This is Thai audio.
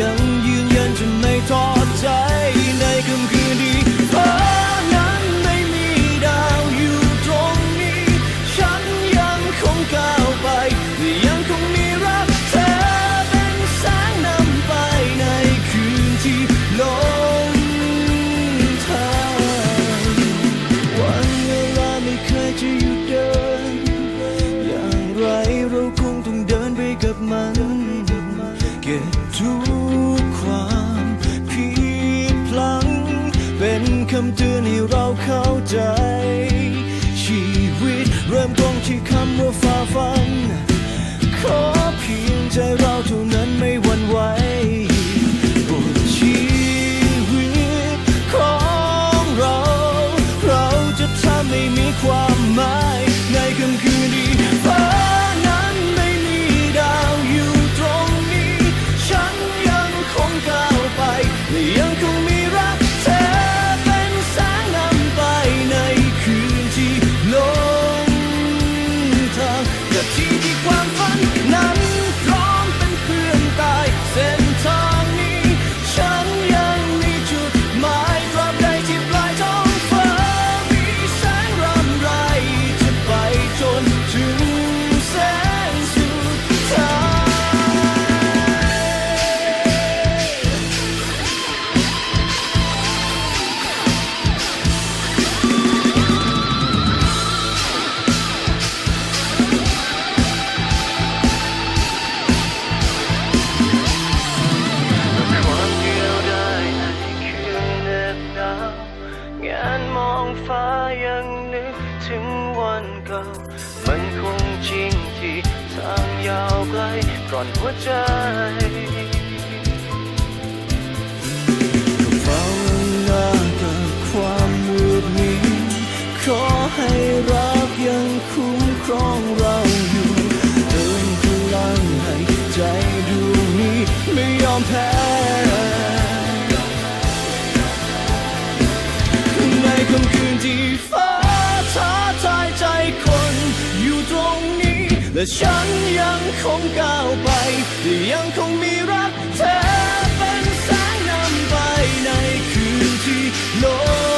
ยังยืนยันจะไม่ทอดใจในค่ำคืนนี้ฟ้านั้นไม่มีดาวอยู่ตรงนี้ ฉันยังคงก้าวไปและยังคงมีรักเธอเป็นแสงนำไปในคืนที่หลงทางวันเวลาไม่เคยจะหยุดเดิน อย่างไรเราคงต้องเดินไปกับมัน get to คำเตือนให้เราเข้าใจ ชีวิตเริ่มต้นที่คำว่าฝ่าฟัน ขอเพียงใจเรา งานมองฟ้ายังนึกถึงวันเก่า มันคงจริงที่ทางยาวไกลก่อนหัวใจเฝ้าหน้ากับความมืดมิดขอให้รักยังคุ้มครองเราอยู่เติมพลังให้ใจดวงนี้ไม่ยอมแพ้ และฉันยังคงก้าวไปและยังคงมีรักเธอเป็นแสงนำไปในคืนที่โลก